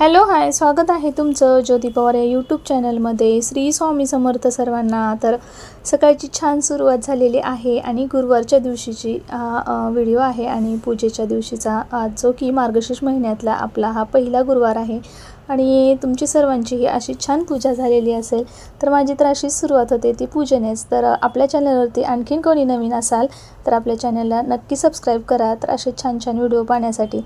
Hello hi स्वागत आहे तुमचं ज्योती पवार या यूट्यूब चॅनलमध्ये श्री स्वामी समर्थ सर्वांना तर सकाळची छान सुरुवात झालेली आहे आणि गुरुवारच्या दिवशीची हा व्हिडिओ आहे आणि पूजेच्या दिवशीचा आज जो की मार्गशीर्ष महिन्यातला आपला हा पहिला गुरुवार आहे. आणि तुमची सर्वांची ही अशी छान पूजा झालेली असेल तर माझी तर अशीच सुरुवात होते ती पूजेनेच. तर आपल्या चॅनलवरती आणखीन कोणी नवीन असाल तर आपल्या चॅनलला नक्की सबस्क्राईब करा तर असे छान छान व्हिडिओ पाहण्यासाठी.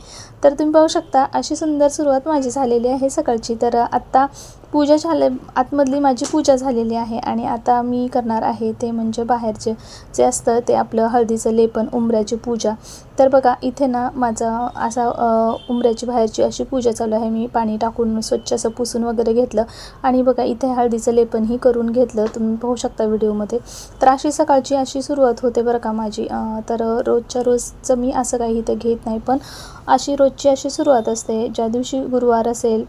तर तुम्ही पाहू शकता अशी सुंदर सुरुवात माझी झालेली आहे सकाळची. तर आत्ता पूजा झाले आतमधली माझी पूजा झालेली आहे आणि आता मी करणार आहे ते म्हणजे बाहेरचे जे असतं ते आपलं हळदीचं लेपन उंबऱ्याची पूजा. तर बघा इथे ना माझा असा उमऱ्याची उंबऱ्याची बाहेरची अशी पूजा चालू आहे. मी पाणी टाकून स्वच्छ असं पुसून वगैरे घेतलं आणि बघा इथे हळदीचं लेपनही करून घेतलं. तुम्ही पाहू शकता व्हिडिओमध्ये. तर अशी सकाळची अशी सुरुवात होते बरं का माझी. तर रोजच्या रोजचं मी असं काही इथं घेत नाही पण अशी रोजची अशी सुरुवात असते. ज्या दिवशी गुरुवार असेल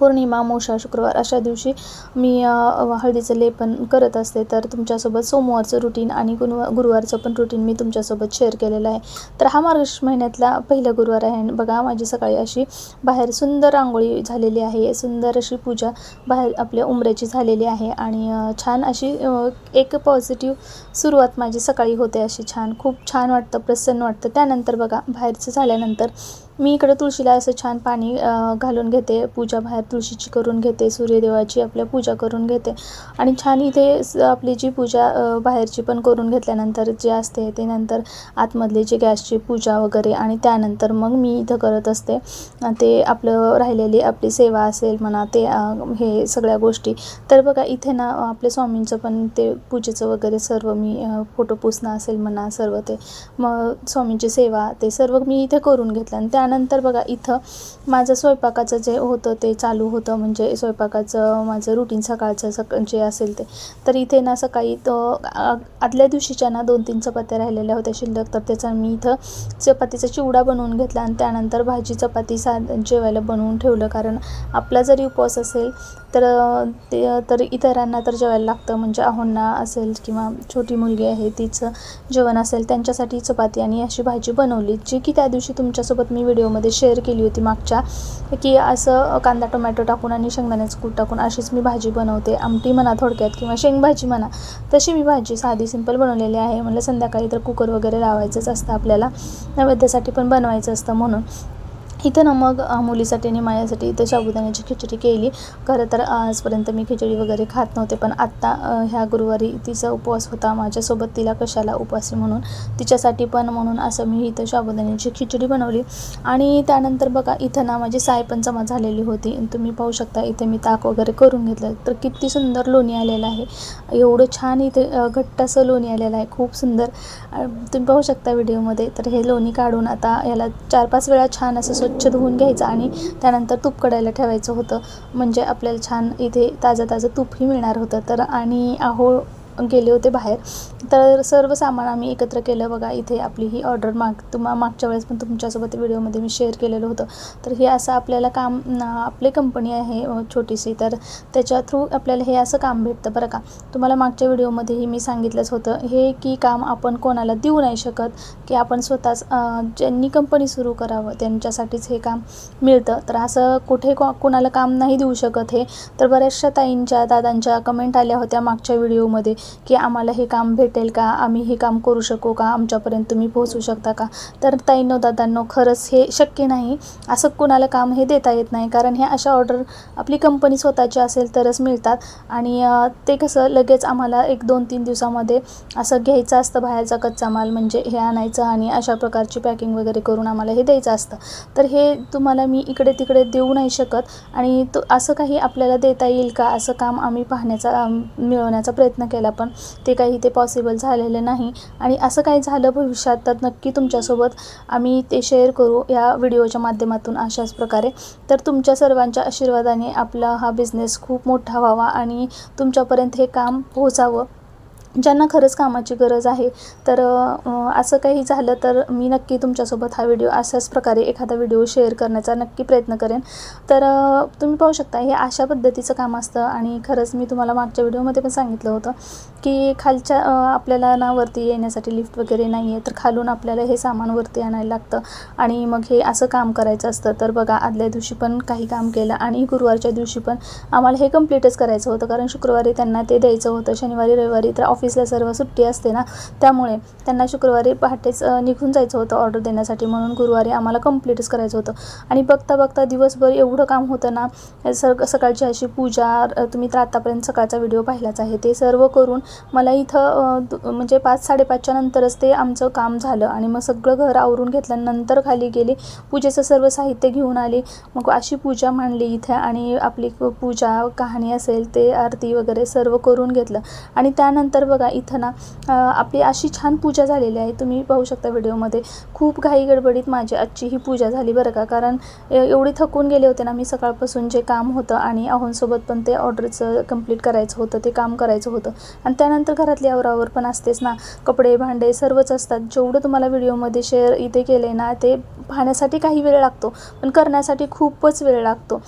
पौर्णिमा मोशा शुक्रवार अशा दिवशी मी हळदीचं लेपन करत असते. तर तुमच्यासोबत सोमवारचं रुटीन आणि गुरुवा गुरुवारचं पण रुटीन मी तुमच्यासोबत शेअर केलेलं आहे. तर हा मार्गशीर्ष महिन्यातला पहिला गुरुवार आहे. आणि बघा माझी सकाळी अशी बाहेर सुंदर रांगोळी झालेली आहे. सुंदर अशी पूजा बाहेर आपल्या उंबऱ्याची झालेली आहे. आणि छान अशी एक पॉझिटिव्ह सुरुवात माझी सकाळी होते अशी. छान खूप छान वाटतं प्रसन्न वाटतं. त्यानंतर बघा बाहेरचं झाल्यानंतर मी इकडं तुळशीला असं छान पाणी घालून घेते. पूजा बाहेर तुळशीची करून घेते सूर्यदेवाची आपल्या पूजा करून घेते. आणि छान इथे स- आपली जी पूजा बाहेरची पण करून घेतल्यानंतर जे असते ते नंतर आतमधली जी गॅसची पूजा वगैरे आणि त्यानंतर मग मी इथं करत असते. ते आपलं राहिलेली आपली सेवा असेल म्हणा ते हे सगळ्या गोष्टी. तर बघा इथे ना आपल्या स्वामींचं पण ते पूजेचं वगैरे सर्व मी फोटो पुसणं असेल म्हणा सर्व ते मग स्वामींची सेवा ते सर्व मी इथे करून घेतलं. आणि त्यानंतर बघा इथं माझं स्वयंपाकाचं जे होतं ते चालू होतं. म्हणजे स्वयंपाकाचं माझं रुटीन सकाळचं सक जे असेल ते. तर इथे ना सकाळी आ- आदल्या दिवशीच्या ना दोन तीन चपात्या राहिलेल्या होत्या शिल्लक. तर त्याचा मी इथं चपातीचा चिवडा बनवून घेतला आणि त्यानंतर भाजी चपाती सा जेवायला बनवून ठेवलं. कारण आपला जरी उपवास असेल तर ते तर इतरांना तर जेवायला लागतं. म्हणजे आहोंना असेल किंवा छोटी मुलगी आहे तिचं जेवण असेल त्यांच्यासाठी चपाती आणि अशी भाजी बनवली जी की त्या दिवशी तुमच्यासोबत मी व्हिडिओमध्ये शेअर केली होती मागच्या की असं कांदा टोमॅटो टाकून आणि शेंगदाण्याचं कूट टाकून अशीच मी भाजी बनवते. आमटी म्हणा थोडक्यात किंवा शेंगभाजी म्हणा तशी मी भाजी साधी सिंपल बनवलेली आहे. म्हणलं संध्याकाळी तर कुकर वगैरे लावायचंच असतं आपल्याला. नैवेद्यासाठी पण बनवायचं असतं म्हणून. इथं ना मग मुलीसाठी आणि माझ्यासाठी इथं साबुदाण्याची खिचडी केली. खरं तर आजपर्यंत मी खिचडी वगैरे खात नव्हते पण आत्ता ह्या गुरुवारी तिचा उपवास होता. माझ्यासोबत तिला कशाला उपवासी म्हणून? तिच्यासाठी पण म्हणून असं मी इथं साबुदाण्याची खिचडी बनवली. आणि त्यानंतर बघा इथं ना माझी साय पण जमा झालेली होती. तुम्ही पाहू शकता इथे मी ताक वगैरे करून घेतलं. तर किती सुंदर लोणी आलेलं आहे. एवढं छान इथे अ, घट्ट असं लोणी आलेलं आहे. खूप सुंदर. तुम्ही पाहू शकता व्हिडिओमध्ये. तर हे लोणी काढून आता याला चार पाच वेळा छान असं स्वच्छ धुवून घ्यायचं आणि त्यानंतर तूप कढायला ठेवायचं होतं. म्हणजे आपल्याला छान इथे ताजं ताजं तूपही मिळणार होतं. तर आणि आहो गेले होते बाहेर. तर सर्व सामान आम्ही एकत्र केलं. बघा इथे आपली ही ऑर्डर माग तुम्हा मागच्या वेळेस पण तुमच्यासोबत व्हिडिओमध्ये मी शेअर केलेलं होतं. तर हे असं आपल्याला काम आपली कंपनी आहे छोटीशी. तर त्याच्या थ्रू आपल्याला हे असं काम भेटतं बरं का. तुम्हाला मागच्या व्हिडिओमध्येही मी सांगितलंच होतं. हे की काम आपण कोणाला देऊ नाही शकत की आपण स्वतःच ज्यांनी कंपनी सुरू करावं त्यांच्यासाठीच हे काम मिळतं. तर असं कुठे को कोणाला काम नाही देऊ शकत हे. तर बऱ्याचशा ताईंच्या दादांच्या कमेंट आल्या होत्या मागच्या व्हिडिओमध्ये की आम्हाला हे काम भेटेल का? आम्ही हे काम करू शकू का? आमच्यापर्यंत तुम्ही पोहोचू शकता का? तर ताईंनो दादांनो खरंच हे शक्य नाही. असं कुणाला काम हे देता येत नाही. कारण हे अशा ऑर्डर आपली कंपनी स्वतःची असेल तरच मिळतात. आणि ते कसं लगेच आम्हाला एक दोन तीन दिवसामध्ये असं घ्यायचं असतं बाहेरचा कच्चा माल म्हणजे हे आणायचं आणि अशा प्रकारची पॅकिंग वगैरे करून आम्हाला हे द्यायचं असतं. तर हे तुम्हाला मी इकडे तिकडे देऊ नाही शकत. आणि तो असं काही आपल्याला देता येईल का? असं काम आम्ही पाहण्याचा मिळवण्याचा प्रयत्न केला पण ते काही ते पॉसिबल झालेलं नाही. आणि असं काही झालं भविष्यात तर नक्की तुमच्यासोबत आम्ही ते शेअर करू या व्हिडिओच्या माध्यमातून अशाच प्रकारे. तर तुमच्या सर्वांच्या आशीर्वादाने आपला हा बिझनेस खूप मोठा व्हावा आणि तुमच्यापर्यंत हे काम पोहोचावं. ज्यांना खरंच कामाची गरज आहे तर असं काही झालं तर मी नक्की तुमच्यासोबत हा व्हिडिओ अशाच प्रकारे एखादा व्हिडिओ शेअर करण्याचा नक्की प्रयत्न करेन. तर तुम्ही पाहू शकता हे अशा पद्धतीचं काम असतं आणि खरंच मी तुम्हाला मागच्या व्हिडिओमध्ये पण सांगितलं होतं की खालच्या आपल्याला ना वरती येण्यासाठी लिफ्ट वगैरे नाही आहे तर खालून आपल्याला हे सामान वरती आणायला लागतं आणि मग हे असं काम करायचं असतं. तर बघा आदल्या दिवशी पण काही काम केलं आणि गुरुवारच्या दिवशी पण आम्हाला हे कम्प्लीटच करायचं होतं कारण शुक्रवारी त्यांना ते द्यायचं होतं शनिवारी रविवारी तर ऑफिसला सर्व सुट्टी असते ना त्यामुळे त्यांना शुक्रवारी पहाटेच निघून जायचं होतं ऑर्डर देण्यासाठी. म्हणून गुरुवारी आम्हाला कम्प्लीटच करायचं होतं. आणि बघता बघता दिवसभर एवढं काम होतं ना सर सकाळची अशी पूजा तुम्ही तर आतापर्यंत सकाळचा व्हिडिओ पाहिलाच आहे. ते सर्व करून मला इथं दु- म्हणजे पाच साडेपाचच्या नंतरच ते आमचं काम झालं. आणि मग सगळं घर आवरून घेतल्यानंतर खाली गेले पूजेचं सर्व साहित्य घेऊन आले. मग अशी पूजा मांडली इथे आणि आपली पूजा कहाणी असेल ते आरती वगैरे सर्व करून घेतलं. आणि त्यानंतर बघा इथं ना आपली अशी छान पूजा झालेली आहे. तुम्ही पाहू शकता व्हिडिओमध्ये खूप घाई गडबडीत माझी आजची ही पूजा झाली बरं का. कारण एवढी थकून गेले होते ना मी सकाळपासून जे काम होतं आणि अहोंसोबत पण ते ऑर्डरचं कंप्लीट करायचं होतं ते काम करायचं होतं. आणि त्यानंतर घरातली आवरावर पण असतेच ना. कपडे भांडे सर्वच असतात. जेवढं तुम्हाला व्हिडिओमध्ये शेअर इथे केले ना ते पाहण्यासाठी काही वेळ लागतो. पण करण्यासाठी खूपच वेळ लागतो.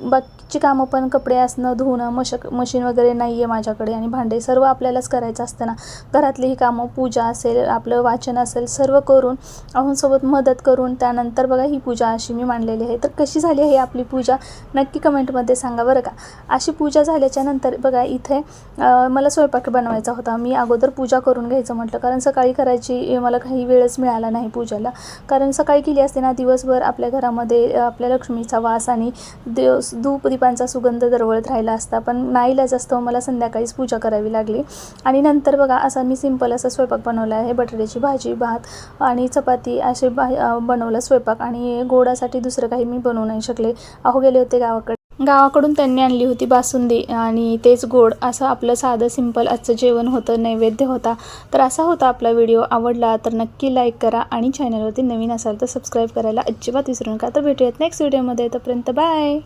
बाकीची कामं पण कपडे असणं धुणं मशक मशीन वगैरे नाही आहे माझ्याकडे आणि भांडे सर्व आपल्यालाच करायचं असतं ना. घरातली ही कामं पूजा असेल आपलं वाचन असेल सर्व करून अहोंसोबत मदत करून त्यानंतर बघा ही पूजा अशी मी मांडलेली आहे. तर कशी झाली आहे आपली पूजा? नक्की कमेंटमध्ये सांगा बरं का. अशी पूजा झाल्याच्यानंतर बघा इथे मला स्वयंपाक बनवायचा होता. मी अगोदर पूजा करून घ्यायचं म्हटलं. कारण सकाळी करायची मला काही वेळच मिळाला नाही पूजेला. कारण सकाळी केली असते ना दिवसभर आपल्या घरामध्ये आपल्या लक्ष्मीचा वास आणि देव धूप दीपांचा सुगंध दरवळत राहिला असता. पण नाईलाज असतो मला संध्याकाळीच पूजा करावी लागली. आणि नंतर बघा असा मी सिंपल असा स्वयंपाक बनवला आहे. बटाट्याची भाजी भात आणि चपाती असे भा बनवलं स्वयंपाक. आणि गोडासाठी दुसरं काही मी बनवू नाही शकले. अहो गेले होते गावाकडे. गावाकडून त्यांनी आणली होती बासुंदी आणि तेच गोड. असं आपलं साधं सिंपल आजचं जेवण होतं नैवेद्य होता. तर असा होता आपला व्हिडिओ. आवडला तर नक्की लाईक करा आणि चॅनलवरती नवीन असाल तर सबस्क्राईब करायला अजिबात विसरू नका. तर भेटूयात नेक्स्ट व्हिडिओमध्ये तोपर्यंत बाय